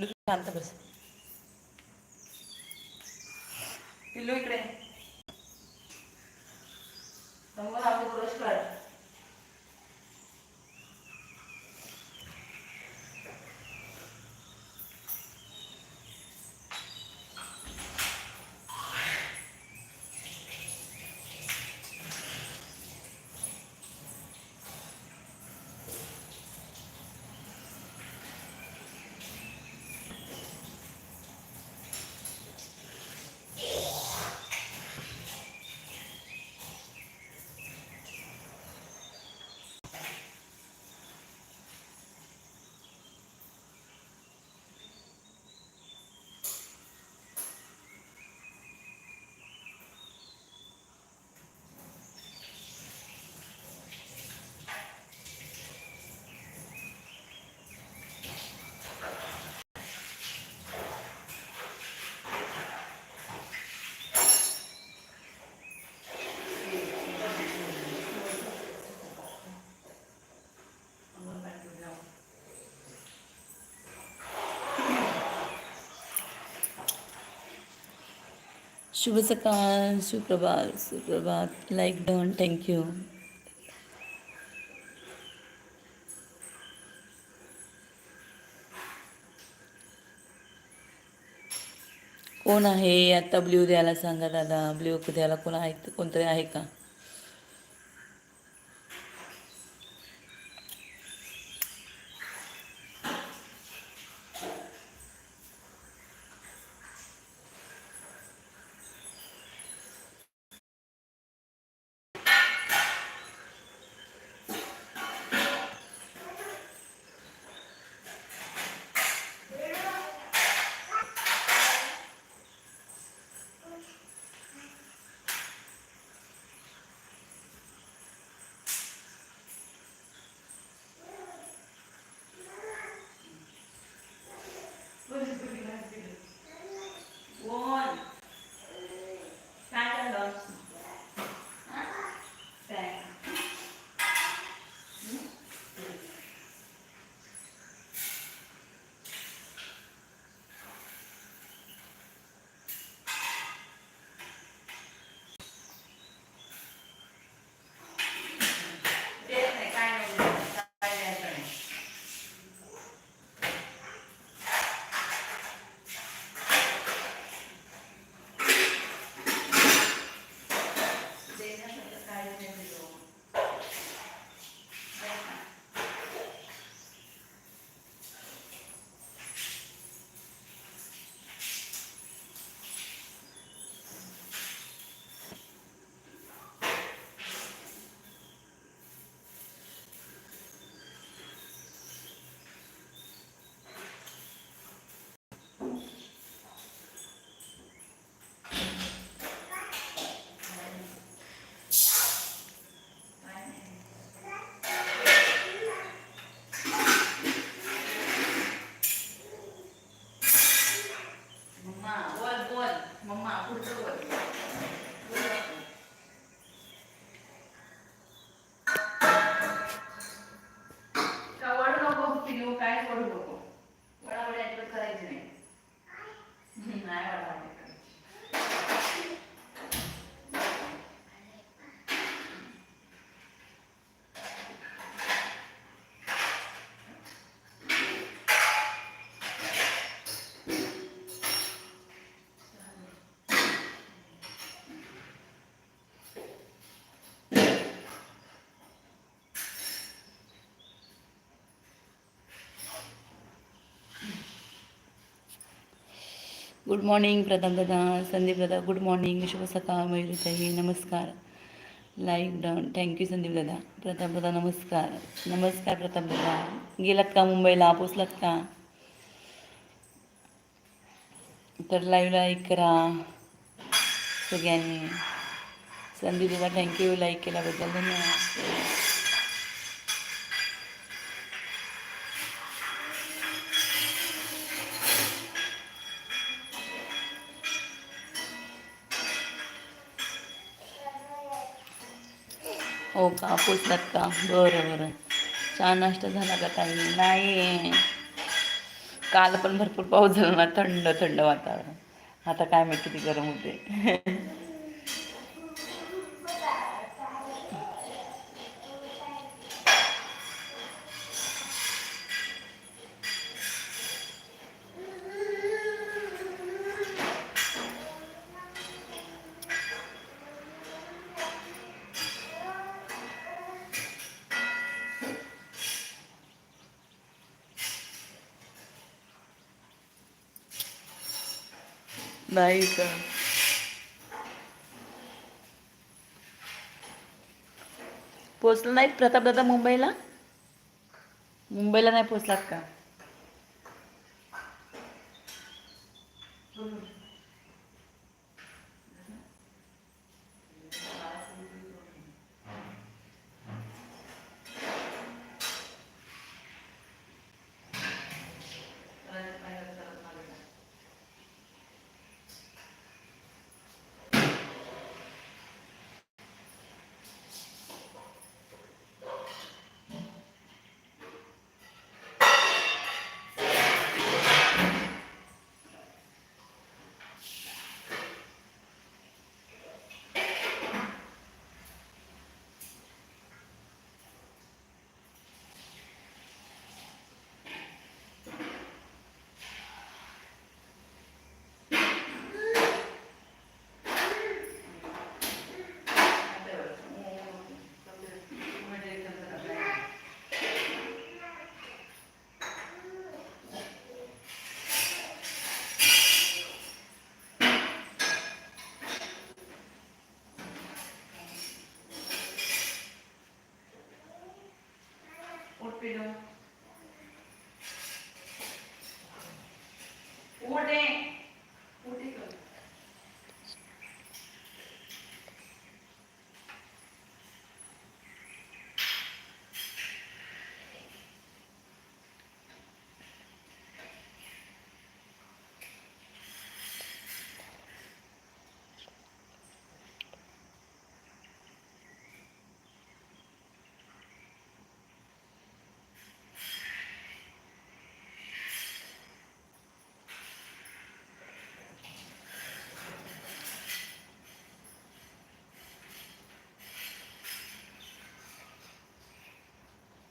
पिल्लू शांत बस. पिल्लू इकडे. आम्ही ब्रश काढ शुभ सकाळ सुप्रभात. सुप्रभात लाईक डन थँक्यू कोण आहे? आता ब्ल्यू द्यायला सांगा दादा. ब्ल्यू द्यायला कोण आहे? कोणतरी आहे का? गुड मॉर्निंग प्रथम दादा संदीप दादा गुड मॉर्निंग शुभ सकाळ मयुरीताई नमस्कार लाईक डाऊन थँक्यू संदीप दादा प्रताप दादा नमस्कार नमस्कार प्रताप दादा गेलात का मुंबईला पोचलात का तर लाईव्ह लाईक करा सगळ्यांनी संदीप दादा थँक्यू लाईक केल्याबद्दल धन्यवाद हो का? पोचलात का बरं बरं. चहा नाश्ता झाला का ताई? नाही. काल पण भरपूर पाऊस झाला ना थंड थंड वातावरण. आता काय माहिती किती गरम होते नाही का? पोचला नाहीत प्रताप दादा मुंबईला? मुंबईला नाही पोचलात का?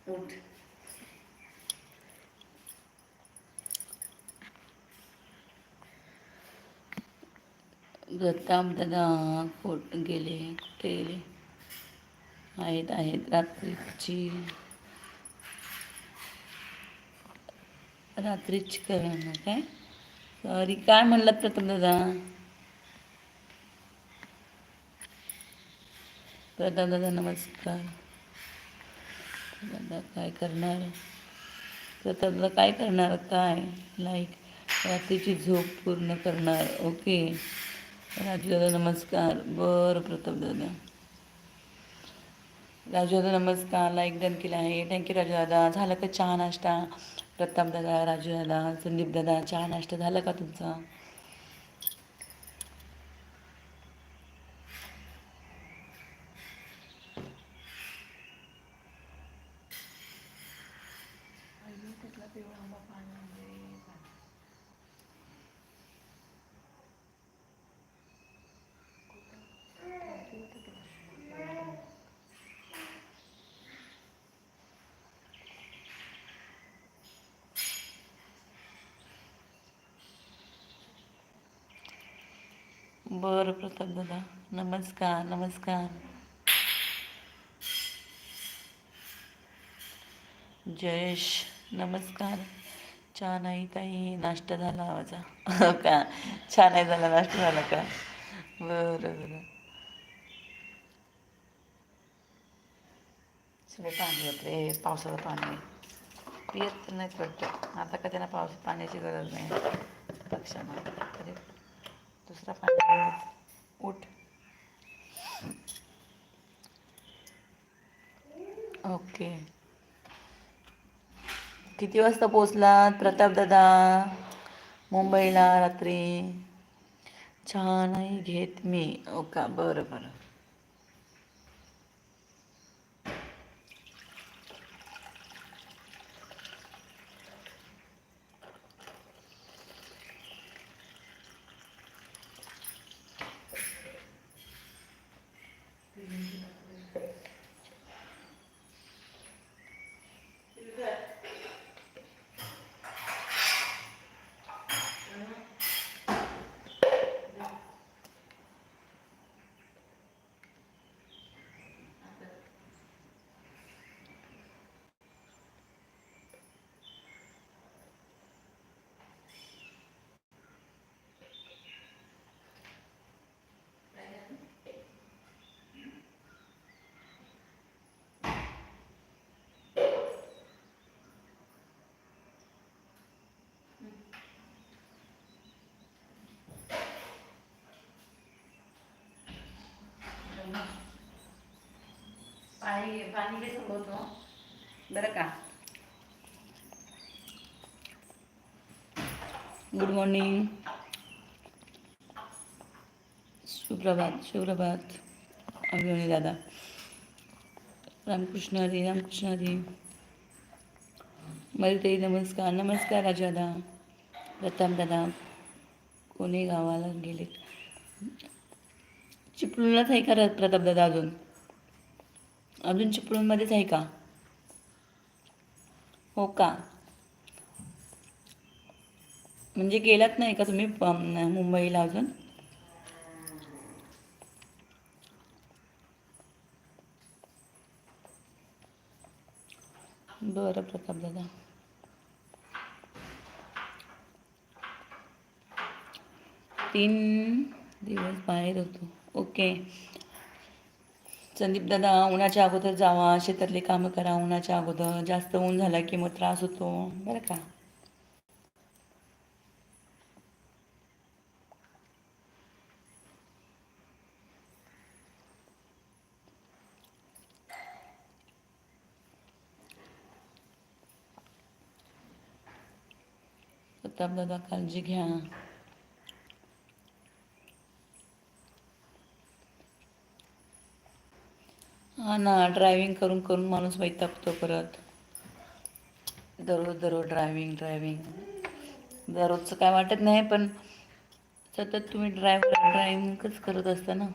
उठ प्रताप दादा खोट गेले कुठे गेले? आहेत आहेत. रात्रीची. रात्रीची ना काय? सॉरी काय म्हणलात प्रताप दादा प्रताप दादा नमस्कार. दादा काय करणार? तर दादा काय करणार? काय? लाईक रात्रीची झोप पूर्ण करणार. ओके राजू दादा नमस्कार. बरं प्रताप दादा नमस्कार. लाईक डन केलं आहे. थँक्यू राजू दादा झालं का चहा नाश्ता? प्रतापदादा राजूदादा राजू चहा नाश्ता झाला का तुमचा? बरं प्रताप दादा. नमस्कार नमस्कार. जयेश नमस्कार. चहा नाही ताई नाश्ता झाला माझा हो का? चहा नाही झाला नाश्ता झाला का? बरं बरं. सगळे पाणी होते पावसाचं पाणी पियत तर वाटतं आता का त्यांना पावस पाण्याची गरज नाही. पक्षांना तरी दुसरा पाणी उठ. ओके. किती वाजता पोचलात प्रताप दादा? मुंबईला रात्री? चहा नाही घेत मी. ओ का? बरं बरं. पाणी पाणी बरं का? गुड मॉर्निंग सुप्रभात सुप्रभात. अभिमन्यू दादा. रामकृष्ण हरी रामकृष्ण हरी. मरिताई नमस्कार नमस्कार राजादा. प्रताप दादा. कोणी गावाला गेले चिपळूणलाच आहे का प्रताप दादा अजून. अजून चिपळूणमध्येच आहे का? हो का? म्हणजे गेलात नाही का तुम्ही मुंबईला अजून? बरं प्रताप दादा. तीन दिवस बाहेर होतो. ओके. संदीप दादा उन्हाच्या अगोदर जावा शेतातले कामं करा उन्हाच्या अगोदर. जास्त ऊन झाला की मग त्रास होतो. बरं का? प्रताप दादा काळजी घ्या. ना ड्रायव्हिंग करून करून माणूस वैतागतो परत. दररोज दररोज ड्रायव्हिंग ड्रायव्हिंग दररोजचं काय वाटत नाही पण सतत तुम्ही ड्रायव्ह ड्रायव्हिंगच करत असता ना?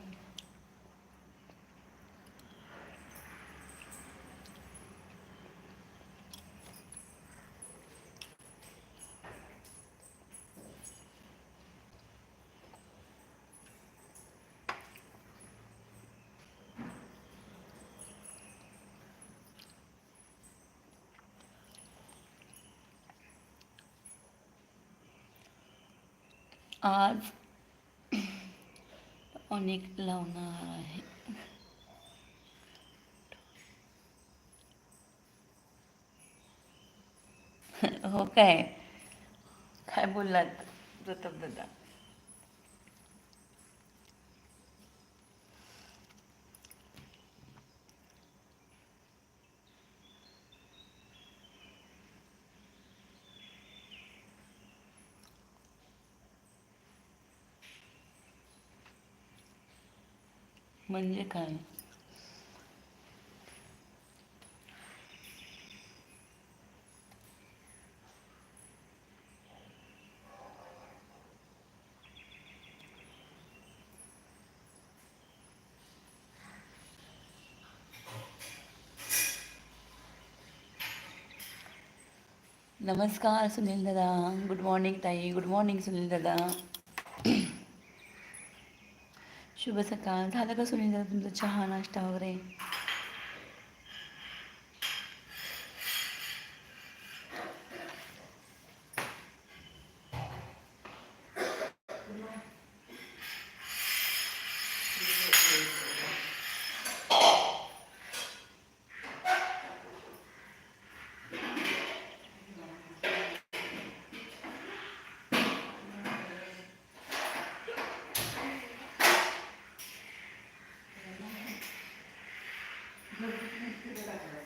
आज अनेक लावणार आहे. हो काय? काय बोललात प्रताप दादा म्हणजे काय? नमस्कार सुनील दादा. गुड मॉर्निंग ताई. गुड मॉर्निंग सुनील दादा. शुभ सकाळ. झालं का सुनील तुमचा चहा नाश्ता वगैरे? Center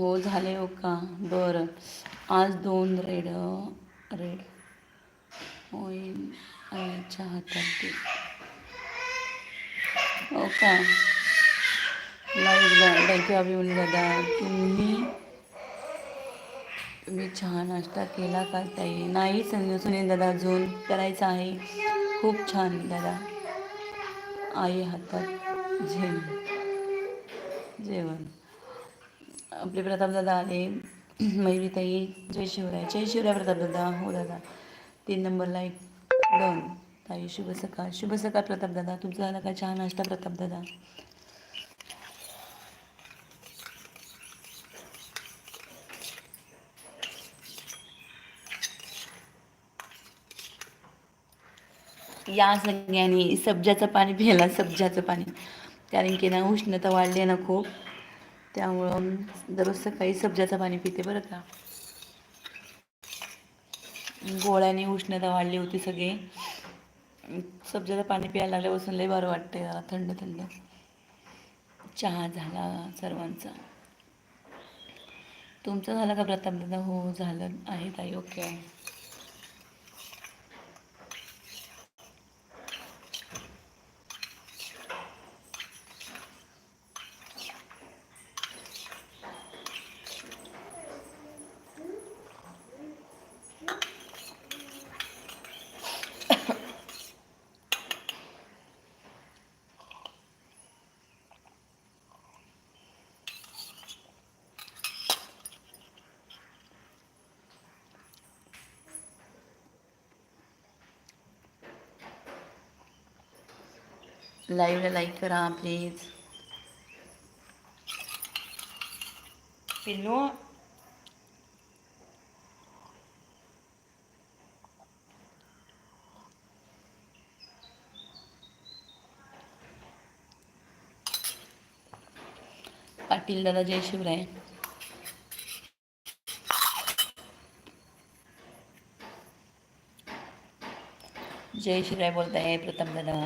हो झाले हो का? बरं. आज दोन रेड रेड. होईल आईच्या हातात हो का? लाईव्ह थँक्यू अभिमन्यू दादा. तुम्ही तुम्ही छान नाश्ता केला का ताई? नाही सनी सुनील दादा झोन करायचं आहे. खूप छान दादा. आई हातात जेवण. जेवण. आपले प्रतापदादा आले मयुरीताई जय शिवराय. जय शिवराय प्रताप दादा. हो दादा. तीन नंबरला एक डन. ताई शुभ सकाळ. शुभ सकाळ प्रताप दादा. तुमचा झाला का चहा नाश्ता प्रताप दादा? या सगळ्यांनी सब्जाचं पाणी प्यायला सब्जाचं पाणी. कारण की ना उष्णता वाढली आहे ना खूप. त्यामुळं दररोज सकाळी सब्जाचं पाणी पिते बरं का. गोळ्याने उष्णता वाढली होती सगळे. सब्जाचं पाणी प्यायला लागल्यापासून लय बरं वाटतंय जरा थंड थंड. चहा झाला सर्वांचा. तुमचं झालं का प्रताप दादा हो झालं. आहे ताई ओके. लाईव्हला लाईक करा प्लीज. पिल्लू पाटील दादा जय शिवराय. जय शिवराय बोलताय प्रथम दादा.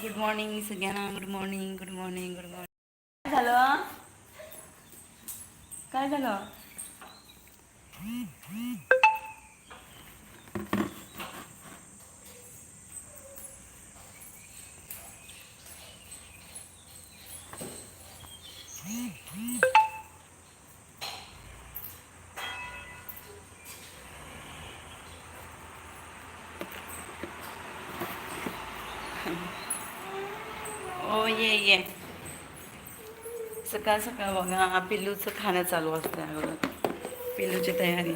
गुड मॉर्निंग सगळ्यांना good morning good morning good morning काय झालं काय ये ये. सकाळ सकाळ बघा पिल्लूचं खाणं चालू असतं अगोदर पिल्लूची तयारी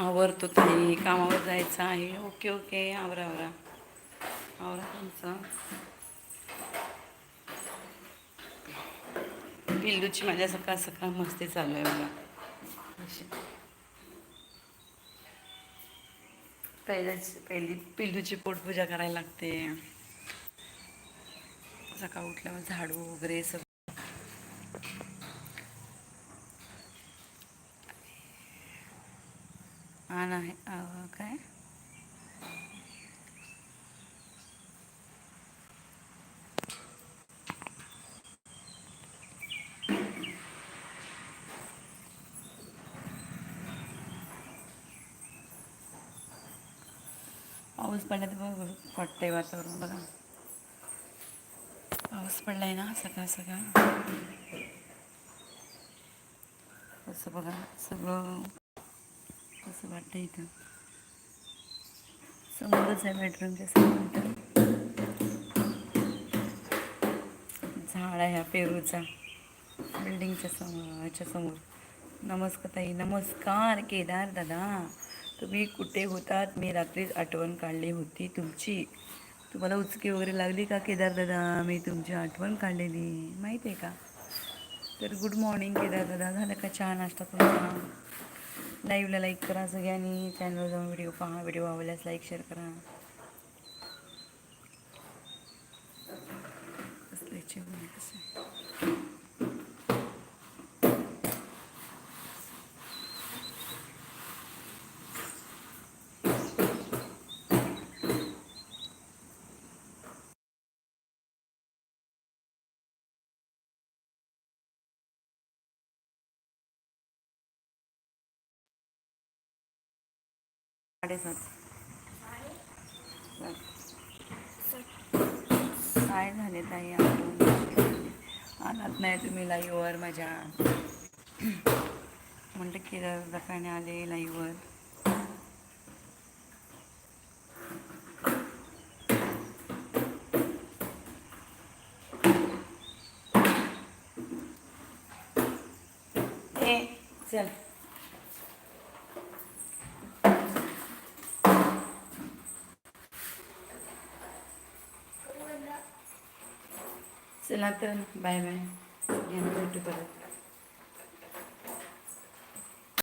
आवरतो ताई कामावर आहे. Okay okay. आवरा आवरा. आवरा तुमचं. पिल्लूची माझ्या सकाळ सकाळ मस्ती चालू आहे बघा. अशी पहिल्याच पहिली पिल्लूची पोटपूजा करायला लागते. सकाळ उठल्यावर झाडू वगैरे सगळं हा नाही अं, काय पडलं पडण्यात बघ वाटतंय वातावरण बघा. पाऊस पडलाय ना सकाळ सकाळ. असं बघा सगळं कसं वाटतं इथं. समोरच आहे बेडरूमच्या समोर झाड आहे हा पेरूचा बिल्डिंगच्या समोर ह्याच्या समोर. नमस्कार ताई नमस्कार केदार दादा. तुम्ही कुठे होतात? मी रात्रीच आठवण काढली होती तुमची. तुम्हाला उचकी वगैरे लागली का केदार दादा? मी तुमची आठवण काढलेली. माहीत आहे का? तर गुड मॉर्निंग केदार दादा. झालं का चहा नाश्ता तुमचा? लाईव्हला लाईक करा सगळ्यांनी. चॅनलवर जाऊन व्हिडिओ पहा. व्हिडिओ आवडल्यास लाईक शेअर करा. कसले साडेसात काय झाले ताई आठवण आलात नाही तुम्ही लाईव्हवर माझ्या. म्हणलं केदार दखाने आले लाईव्हवर ए चल. चला तर बाय बाय. भेटू परत.